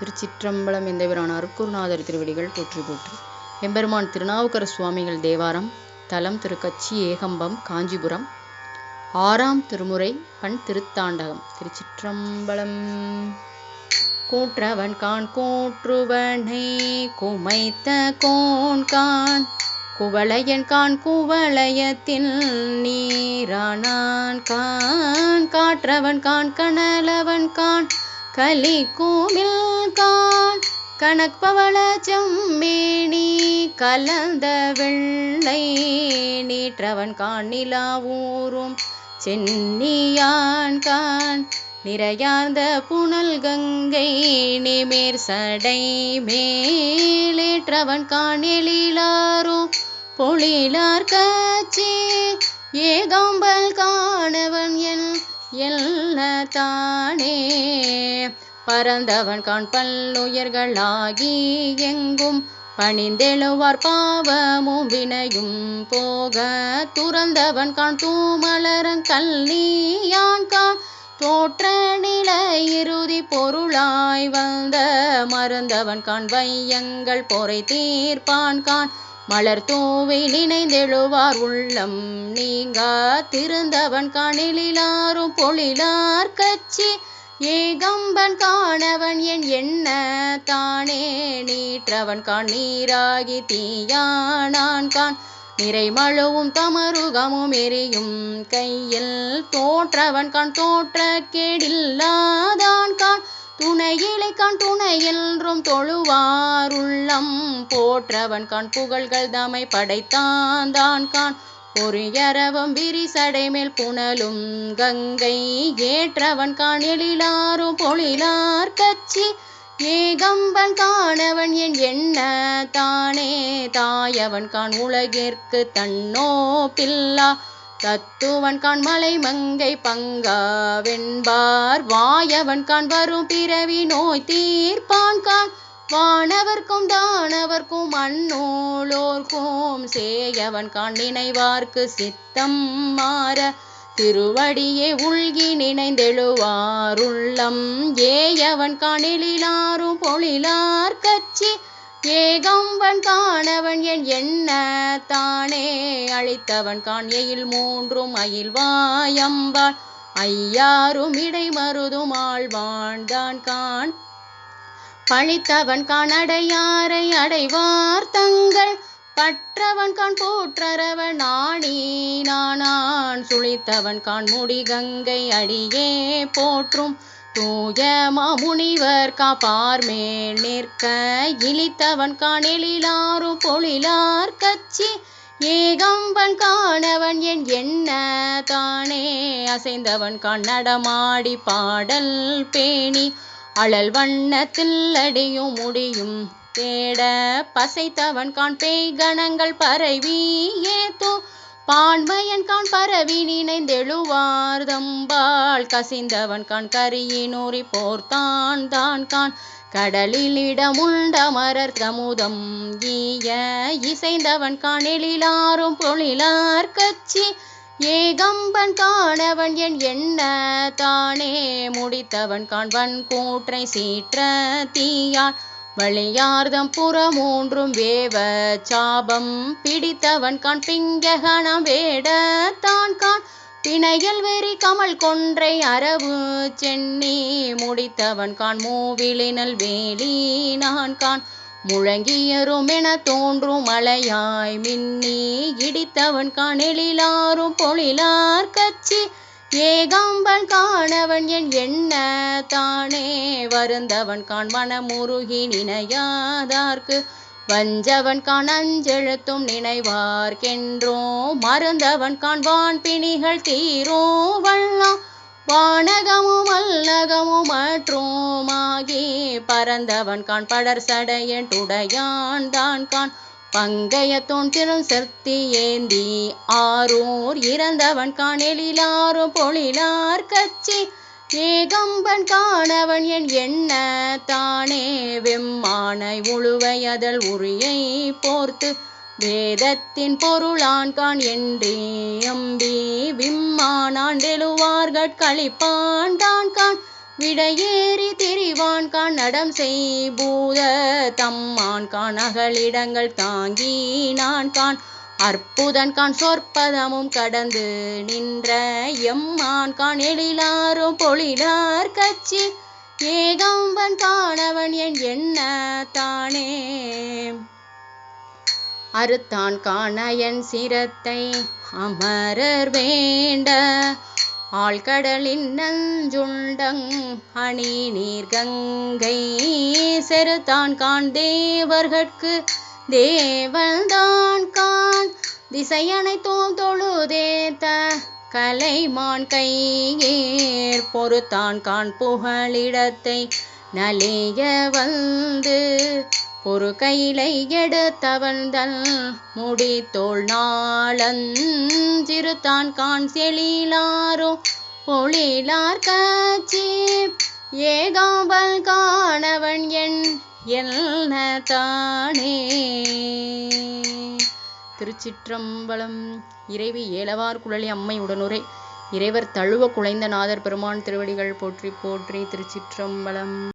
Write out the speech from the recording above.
திருச்சிற்றம்பலம் எந்தவிரான அருக்குருநாதர் திருவடிகள் போற்றி போற்றி. எம்பெருமான் திருநாவுக்கர சுவாமிகள் தேவாரம் தலம் திருக்கச்சி ஏகம்பம் காஞ்சிபுரம். ஆறாம் திருமுறை பண் திருத்தாண்டகம் திருச்சிற்றம்பலம். கூற்றவன் கான் கூற்றுவனை குமைத்த கோன் கான். குவளையன் கான் குவளையத்தில் நீரானான் கான். காற்றவன் கான் கனலவன் கான். கலி கூமில் கான் கணக்பவள செம்மேனி கலந்த வெள்ளை நீற்றவன் கான் ஊரும் சென்னியான் கான் நிறையார்ந்த புனல் கங்கை நிமிர் சடை மேலேற்றவன் கான் பொழிலார் காட்சி ஏகாம்பல் காணவன் என் எல்ல தானே. பரந்தவன் கான் பல்லுயர்களாகி எங்கும் பணிந்தெழுவார் பாவமும் வினையும் போக துறந்தவன் கான் தூமலரங் கல்லியான் கான் தோற்ற நிலை இறுதி பொருளாய் வந்த மறந்தவன் கான் வையங்கள் பொறை தீர்ப்பான் கான் மலர் தூவில் நினைந்தெழுவார் உள்ளம் நீங்கா திருந்தவன் கணிலாரும் பொழிலார் கச்சி ஏகம்பன் காணவன் என் என்ன தானே? நீற்றவன் கான் நீராகி தீயானான் கான். நிறைமழுவும் தமருகமும் எரியும் கையில் தோற்றவன் கான் தோற்ற கேடில்லாதான் கான். துணையிலை கான் துணை என்றும் தொழுவாருள்ளம் போற்றவன் கான் புகழ்கள் தமை படைத்தான் தான் கான். பொறியரவம் விரிசடை மேல் புனலும். கங்கை ஏற்றவன் காணெழிலாரும் பொழிலார் கச்சி. ஏகம்பன் காணவன் என் என்ன தானே? தாயவன் கான் உலகிற்கு தன்னோ பில்லா. தத்துவன் கான் மலை மங்கை பங்கா வெண்பார். வாயவன் கான் வரும் பிறவி நோய் தீர்ப்பான் கான். வானவர்க்கும் தானவர்க்கும் அந்நூலோர்க்கும் சேயவன் கான் நினைவார்க்கு சித்தம் மாற திருவடியே உள்கி நினைந்தெழுவாருள்ளம். ஏயவன் காணெழிலாரும் பொழிலார் கச்சி ஏகம்பன் காணவன் என் என்ன தானே அழித்தவன் கான் எயில் மூன்றும் அயில் வாயம்பாள் ஐயாரும் இடை மருதும் தான் கான் பழித்தவன் கணடையாரை அடைவார் தங்கள். பற்றவன் கான் போற்றரவன் ஆணி நானான். சுழித்தவன் கான் முடி கங்கை அடியே போற்றும். தூய மாமுனிவர் காப்பார் மேல் நிற்க. இழித்தவன் காணெழிலாரும் பொழிலார் கச்சி. ஏகம்பன் காணவன் என் என்ன தானே. அசைந்தவன் கான் நடமாடி பாடல் பேணி. அழல் வண்ணத்தில் அடியும் முடியும். தேட பசைத்தவன் கான் பேய் கணங்கள் பரவி ஏதோ பான்மையன் கான் பரவி நினைந்தெழுவார் தம்பால் கசிந்தவன் கான் கரியினூறி போர்த்தான் தான் கான் கடலில் இடமுண்ட மரர் தமுதம் ஈய இசைந்தவன் கான் எழிலாரும் பொழிலார் கச்சி. ஏகம்பன் காணவன் என் என்ன தானே? முடித்தவன் காண்பன் கூற்றை சீற்ற தீயான். வழியார்தம் புறமூன்றும் வேவ சாபம். பிடித்தவன் கான் பிங்ககணம் வேட தான் கான். பிணையல் வெறி கமல் கொன்றை அரவு சென்னி. முடித்தவன் கான் மூவிலினல் வேலி நான் கான். முழங்கியரும் என தோன்றும் மலையாய் மின்னி இடித்தவன் கான் பொழிலார் கச்சி. ஏகாம்பன் காணவன் என் என்ன தானே? வருந்தவன் கான் மனமுருகி நினையாதார்க்கு. வஞ்சவன் கான் அஞ்செழுத்தும் நினைவார்க்கென்றோ? மருந்தவன் கான் பிணிகள் தீரோ? வள்ளம் வானகமும் அல்லகமும் மற்றுமாகி பரந்தவன் கான் படர் சடையன் துடையான் தான் கான். பங்கையத்தோன் திரும் செர்த்தி ஏந்தி ஆரூர் இறந்தவன் கான் எழிலாரும் பொழிலார் கச்சி. ஏகம்பன் காணவன் என் என்ன தானே வெம்மானை உழுவையதல் உரியை போர்த்து. வேதத்தின் பொருளான் கான் என்றே அம்பி விம் களிப்பான் தான் கான் விடையேறி திரிவான் கான் நடம் செய்பூத தம்மான் கான் அகலிடங்கள் தாங்கி நான் கான். அற்புதன் கான் சொற்பதமும் கடந்து நின்ற எம்மான் கான் எழிலாரும் பொழிலார் கச்சி. ஏகாம்பன் காணவன் என் என்ன தானே அறுத்தான் காணயன் சிரத்தை அமரர் வேண்ட. ஆழ்கடலின் நஞ்சுண்டங் அணி நீர் கங்கை செருத்தான் கான் தேவர்கட்கு. தேவன்தான் கான் திசையனைத்தோம் தொழுதேத்த கலைமான் கையேர். பொறுத்தான் கான் புகழிடத்தை நலிய வந்து ஒரு கையிலை எடுத்தவன் முடித்தோள் முடி நாளஞ்சிறுத்தான் கான் செழிலாரோ ஒளிலார் கச்சி ஏகாம்பல் காணவன் என் என்ன தானே. திருச்சிற்றம்பலம் இறைவி ஏலவார் குழலி அம்மை உடனுரை. இறைவர் தழுவ குலைந்த நாதர் பெருமான் திருவடிகள் போற்றி போற்றி திருச்சிற்றம்பலம்.